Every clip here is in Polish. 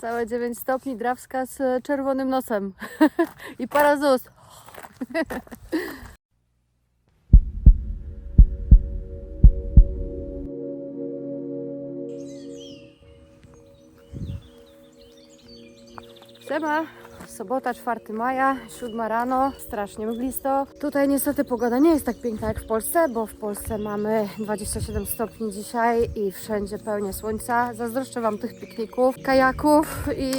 Całe 9 stopni, drawska z czerwonym nosem. I para z ust. Siema. Sobota, 4 maja, 7 rano, strasznie mglisto. Tutaj niestety pogoda nie jest tak piękna jak w Polsce, bo w Polsce mamy 27 stopni dzisiaj i wszędzie pełnia słońca. Zazdroszczę Wam tych pikników, kajaków i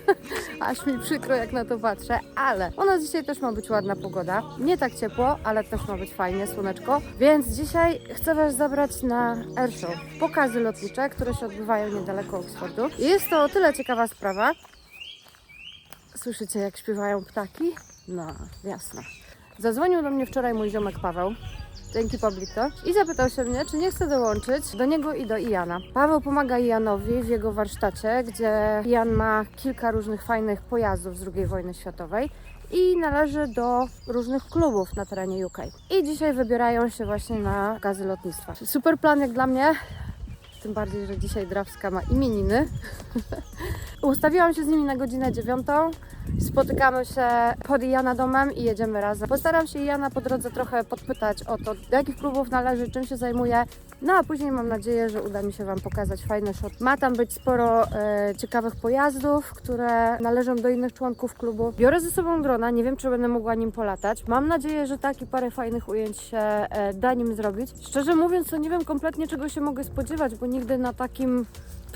aż mi przykro jak na to patrzę, ale u nas dzisiaj też ma być ładna pogoda. Nie tak ciepło, ale też ma być fajnie, słoneczko. Więc dzisiaj chcę Was zabrać na airshow. Pokazy lotnicze, które się odbywają niedaleko Oxfordu. I jest to o tyle ciekawa sprawa, Słyszycie, jak śpiewają ptaki? No, jasne. Zadzwonił do mnie wczoraj mój ziomek Paweł. Dzięki Pablito. I zapytał się mnie, czy nie chcę dołączyć do niego i do Iana. Paweł pomaga Ianowi w jego warsztacie, gdzie Ian ma kilka różnych fajnych pojazdów z II wojny światowej i należy do różnych klubów na terenie UK. I dzisiaj wybierają się właśnie na gazy lotnictwa. Super plan jak dla mnie, tym bardziej, że dzisiaj Drawska ma imieniny. Ustawiłam się z nimi na godzinę dziewiątą. Spotykamy się pod Jana domem i jedziemy razem. Postaram się Jana po drodze trochę podpytać o to, do jakich klubów należy, czym się zajmuje. No a później mam nadzieję, że uda mi się Wam pokazać fajny shot. Ma tam być sporo e, ciekawych pojazdów, które należą do innych członków klubu. Biorę ze sobą drona, nie wiem czy będę mogła nim polatać. Mam nadzieję, że tak i parę fajnych ujęć się e, da nim zrobić. Szczerze mówiąc, to nie wiem kompletnie czego się mogę spodziewać, bo nigdy na takim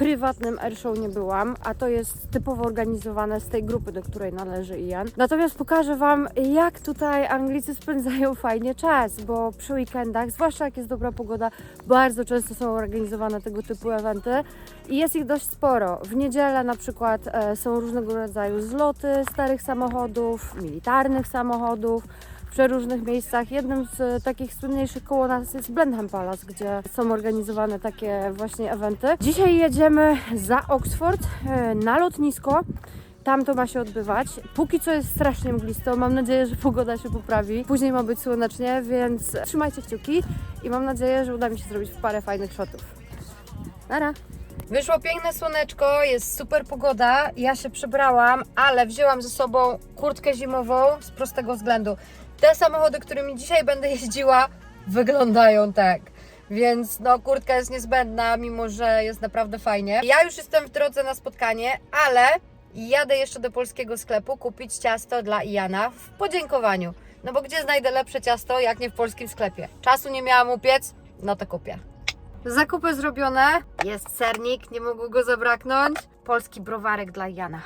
prywatnym airshow nie byłam, a to jest typowo organizowane z tej grupy, do której należy Ian. Natomiast pokażę Wam, jak tutaj Anglicy spędzają fajnie czas, bo przy weekendach, zwłaszcza jak jest dobra pogoda, bardzo często są organizowane tego typu eventy i jest ich dość sporo. W niedzielę na przykład e, są różnego rodzaju zloty starych samochodów, militarnych samochodów, przeróżnych miejscach. Jednym z e, takich słynniejszych koło nas jest Blenheim Palace, gdzie są organizowane takie właśnie eventy. Dzisiaj jedziemy za Oxford e, na lotnisko. Tam to ma się odbywać. Póki co jest strasznie mglisto. Mam nadzieję, że pogoda się poprawi. Później ma być słonecznie, więc trzymajcie kciuki i mam nadzieję, że uda mi się zrobić parę fajnych shotów. Nara! Wyszło piękne słoneczko, jest super pogoda. Ja się przebrałam, ale wzięłam ze sobą kurtkę zimową z prostego względu. Te samochody, którymi dzisiaj będę jeździła, wyglądają tak. Więc no, kurtka jest niezbędna, mimo że jest naprawdę fajnie. Ja już jestem w drodze na spotkanie, ale jadę jeszcze do polskiego sklepu kupić ciasto dla Iana w podziękowaniu. No bo gdzie znajdę lepsze ciasto, jak nie w polskim sklepie? Czasu nie miałam upiec, no to kupię. Zakupy zrobione. Jest sernik, nie mogło go zabraknąć. Polski browarek dla Jana.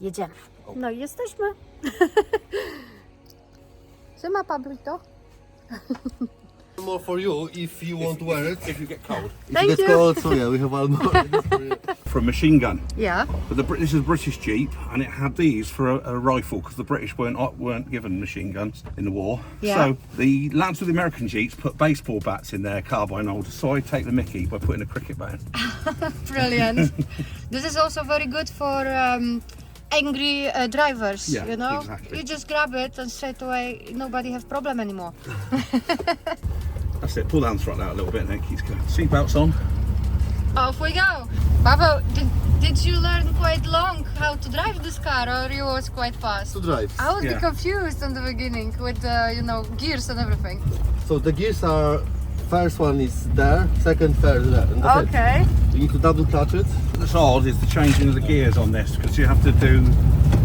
Jedziemy. No i jesteśmy. Siema Pablito. more for you if you want to wear it. if you get cold. If Thank you get you. cold, so yeah, we have one more. For a machine gun. Yeah. But the Brit- this is a British Jeep, and it had these for a, a rifle because the British weren't uh, weren't given machine guns in the war. Yeah. So the lads with the American Jeeps put baseball bats in their carbine holders. So I take the Mickey by putting a cricket bat. in. Brilliant. this is also very good for um, angry uh, drivers. Yeah, you know, exactly. you just grab it and straight away nobody have problem anymore. That's it. Pull down the throttle out a little bit, and then keep going. Seatbelts on. Off we go. Pavel, did, did you learn quite long how to drive this car, or you was quite fast? to drive. I was Yeah. confused in the beginning with uh, you know gears and everything. So the gears are first one is there, second, third there. And that's Okay. it. You need to double clutch it. What's odd is the changing of the gears on this because you have to do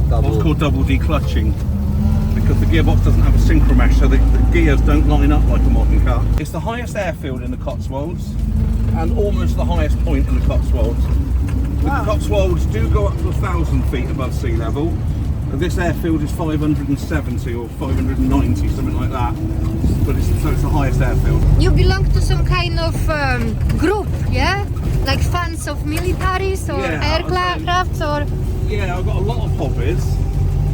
Double. what's called double declutching because the gearbox doesn't have a synchromesh, so the, the gears don't line up like a modern car. It's the highest airfield in the Cotswolds and almost the highest point in the Cotswolds. The Cotswolds do go up to a thousand feet above sea level. and This airfield is 570 or 590, something like that. But it's so it's the highest airfield. You belong to some kind of um, group, yeah? Like fans of militaries or Yeah, say- aircrafts or Yeah, I've got a lot of hobbies.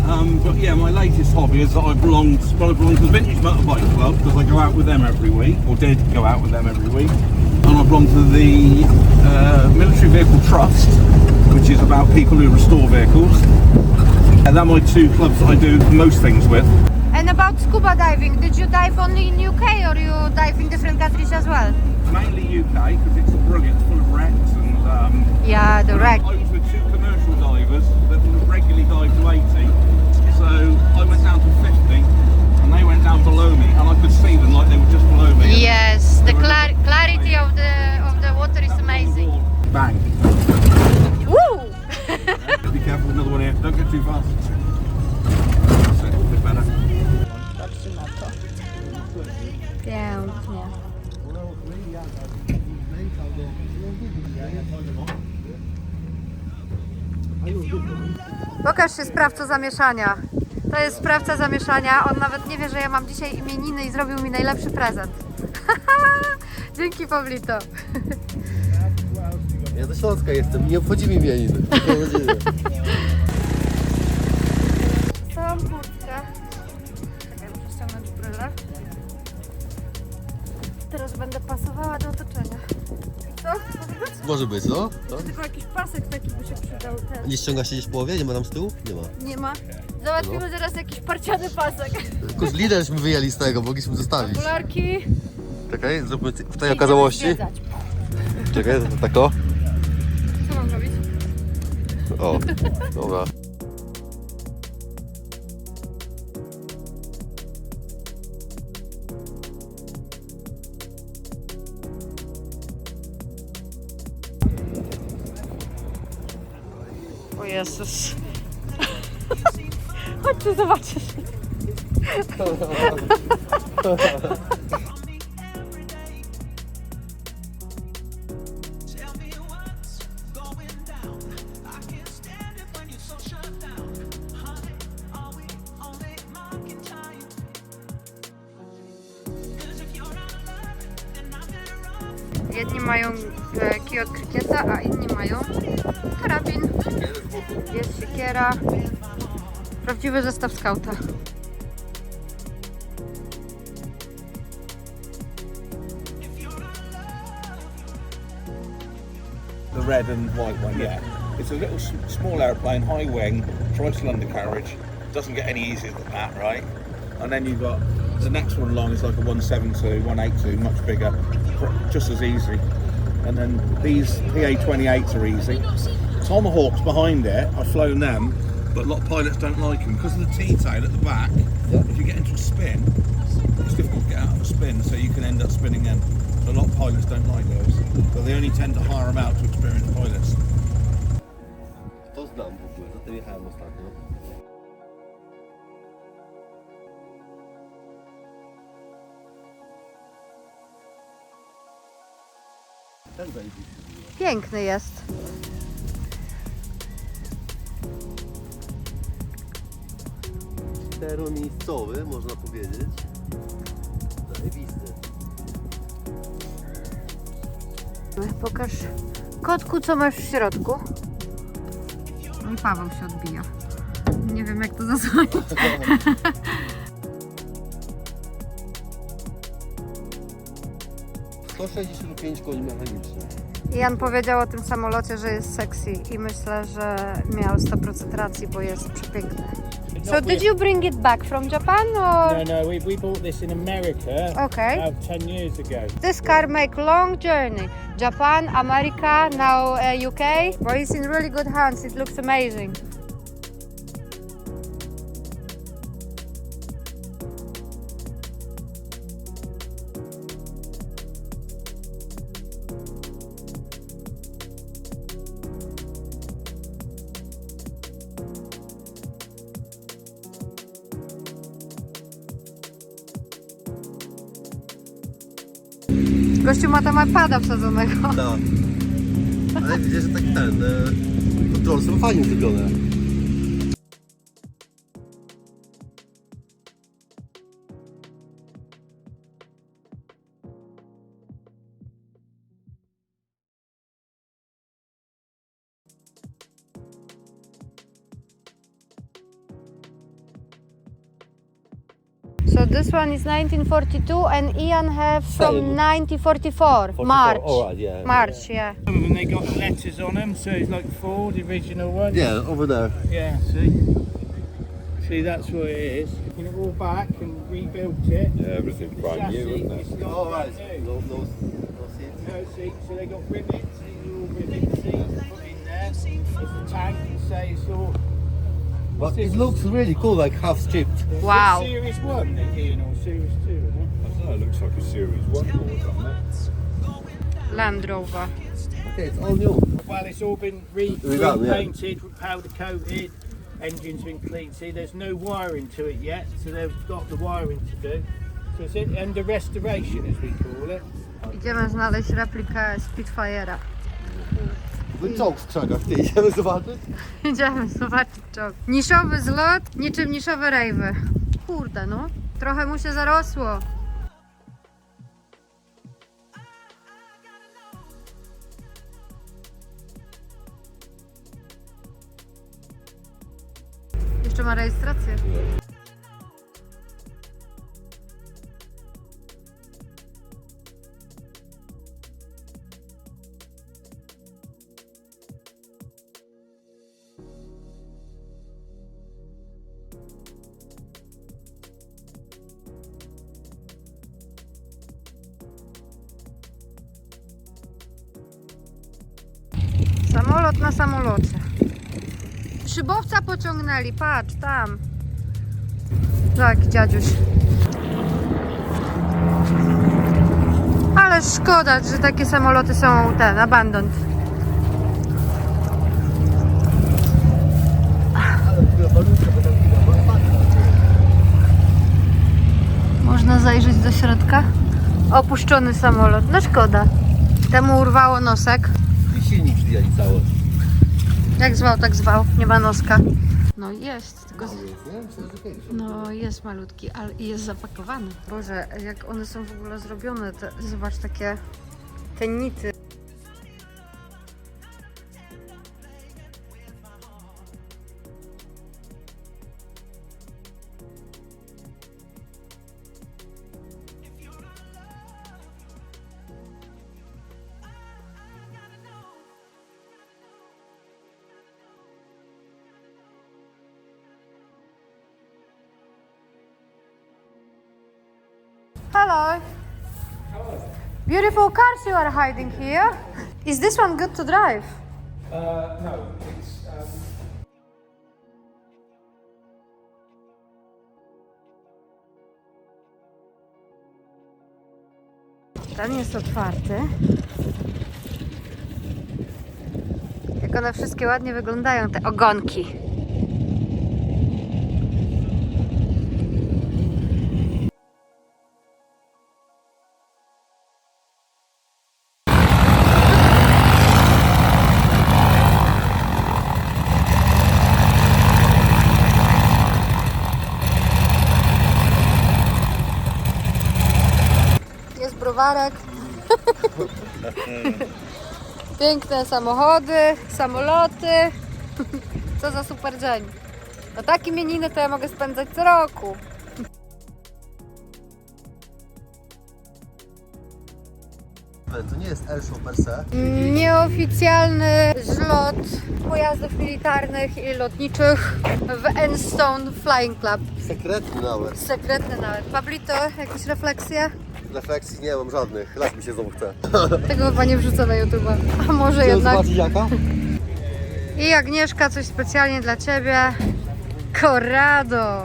Um, but yeah, my latest hobby is that I belong to, well, I belong to the Vintage Motorbike Club because I go out with them every week, or did go out with them every week. And I belong to the uh, Military Vehicle Trust, which is about people who restore vehicles. And they're my two clubs that I do most things with. And about scuba diving, did you dive only in UK or you dive in different countries as well? Mainly UK because it's brilliant, full of wrecks and um, yeah, the wreck. I was with two commercial divers that regularly dive to 80, so I went down to 50 and they went down below me, and I could see them like they were just below me. Yes, the clar clarity of the of the water is amazing. Bang. Sprawco zamieszania. To jest sprawca zamieszania. On nawet nie wie, że ja mam dzisiaj imieniny i zrobił mi najlepszy prezent. Dzięki Pablito. Ja ze Śląska jestem, nie obchodzi mi imieniny. Całą kurtkę. Czekaj, muszę ściągnąć brylę. Teraz będę pasowała do otoczenia. Co? Może być? Może być, no? no. Tylko jakiś pasek taki by Ten. Nie ściąga się gdzieś w połowie? Nie ma tam z tyłu? Nie ma. Nie ma. Załatwimy teraz jakiś parciany pasek. Tylko z liderśmy wyjęli z tego, mogliśmy zostawić. Okularki. Czekaj, zróbmy w tej okazałości. Czekaj, to tak o. Co mam robić? O, dobra. Jezus. Chodźcie zobaczysz. Prawdziwy zestaw skauta. The red and white one, yeah. It's a little small airplane, high wing, tricycle undercarriage. Doesn't get any easier than that, right? And then you've got the next one along is like a 172, 182, much bigger, just as easy. And then these PA-28s are easy. Tomahawks behind it, I've flown them, but a lot of pilots don't like them because of the T-tail at the back. If you get into a spin, it's difficult to get out of a spin, so you can end up spinning in. So a lot of pilots don't like those, but they only tend to hire them out to experienced pilots. To znam w ogóle, za tym jechałem. Ten. Piękny jest. Czteromiejscowy, można powiedzieć. Zajebisty. Pokaż kotku, co masz w środku. No i Paweł się odbija. Nie wiem, jak to zasłonić. To 65 koni mechanicznych. Jan powiedział o tym samolocie, że jest sexy i myślę, że miał 100% racji, bo jest przepiękny. So did you bring it back from Japan or? No, no, we, we bought this in America Okay. about 10 years ago. This car make long journey. Japan, America, now uh, UK. But it's in really good hands. It looks amazing. Gościu ma tam iPada wsadzonego. Tak. Ale widzę, że tak ten. E, kontrole są fajnie zrobione. This one is 1942 and Ian have from Same. 1944, March. Alright, yeah. March, yeah. Some of them they got letters on them, so it's like Ford, the original one. Yeah, over there. Yeah, see? See, that's what it is. Taking it all back and rebuilt it. Yeah, everything's brand new, isn't it? it's Alright. brand new. No, no, no seats. No seats, so they got rivets, these are all rivet seats put in there. It's the tank, you say it's all... But it looks really cool, like half stripped. Wow. Series 1 they're or Series 2, it? I don't know, it looks like a Series 1 board, doesn't? Land Rover. Okay, it's all new. Well, it's all been re- Redone, yeah. repainted, powder coated, engine's been cleaned. See, there's no wiring to it yet, so they've got the wiring to do. So it's in, under restoration, as we call it. Idziemy znaleźć replikę Spitfire'a. Jakby czołg w krzakach, idziemy zobaczyć? Idziemy zobaczyć czołg. Niszowy zlot, niczym niszowe rejwy. Kurde no, trochę mu się zarosło. Jeszcze ma rejestrację. Na samolocie. Szybowca pociągnęli, patrz tam. Tak, dziadziuś. Ale szkoda, że takie samoloty są ten, abandoned. Można zajrzeć do środka. Opuszczony samolot, no szkoda. Temu urwało nosek. I silnik przyjęli cały. Jak zwał, tak zwał. Nie ma noska. No jest, tylko... Z... No jest malutki, ale i jest zapakowany. Boże, jak one są w ogóle zrobione, te, zobacz takie te nity. Hello. Beautiful cars you are hiding here. Is this one good to drive? Uh, no, it's um, Ten jest otwarty. Jak one wszystkie ładnie wyglądają, te ogonki. Browarek. Piękne samochody, samoloty. Co za super dzień. No takie imieniny to ja mogę spędzać co roku. To nie jest airshow per se. Nieoficjalny zlot pojazdów militarnych i lotniczych w Enstone Flying Club. Sekretny nawet. Sekretny nawet. Pablito, jakieś refleksje? Refleksji nie mam żadnych. Las mi się znowu chce. Tego chyba nie wrzucę na YouTube'a. A może Chcesz jednak. zobaczyć jaka? I Agnieszka, coś specjalnie dla Ciebie. Corrado.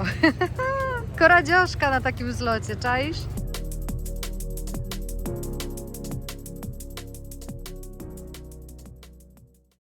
Koradzioszka na takim zlocie, czaisz?